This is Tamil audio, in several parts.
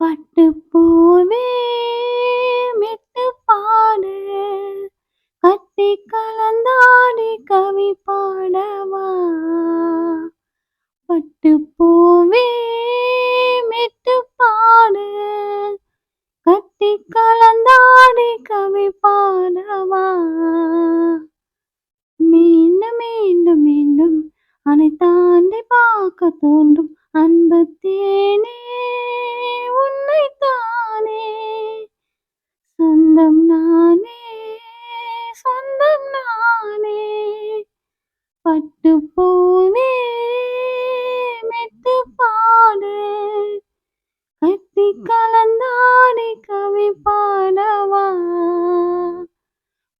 பட்டு பூவே மெட்டு பாடு கத்தி கலந்தாடி கவி பாடவா. பட்டு பூவே மெட்டு பாடு கத்தி கலந்தாடி கவி பாடவா. மீண்டும் மீண்டும் மீண்டும் அனைத்தாண்டி பார்க்க தோன்றும். பட்டு பூவே மெத்து பாடு. கத்தி கலந்தாடி கவி பாடவா.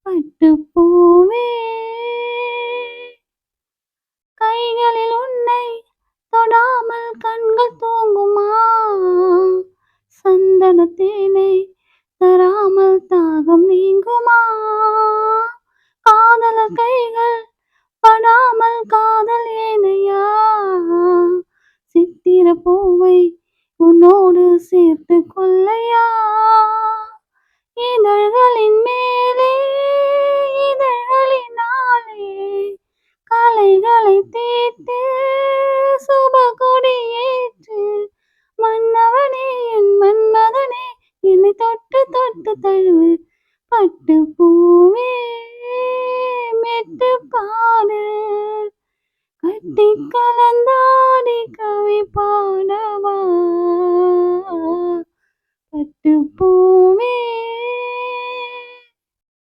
பட்டு பூவே கைகளில் உன்னை தொடாமல் கண்கள் தூங்குமா? சந்தன தேனை தராமல் தாகம் நீங்குமா? காதல் ஏனையா? சித்திர பூவை உன்னோடு சேர்த்து கொள்ளையா? இதழ்களின் மேலே இதழ்களினாலே கலைகளை தீர்த்து சுப கொடியேற்று மன்னவனே என் மன்மதனே என்னை தொட்டு தொட்டு தழுவு பட்டு பூவே மெட்டு பாடு கட்டி கலந்தாடி கவி பாடவா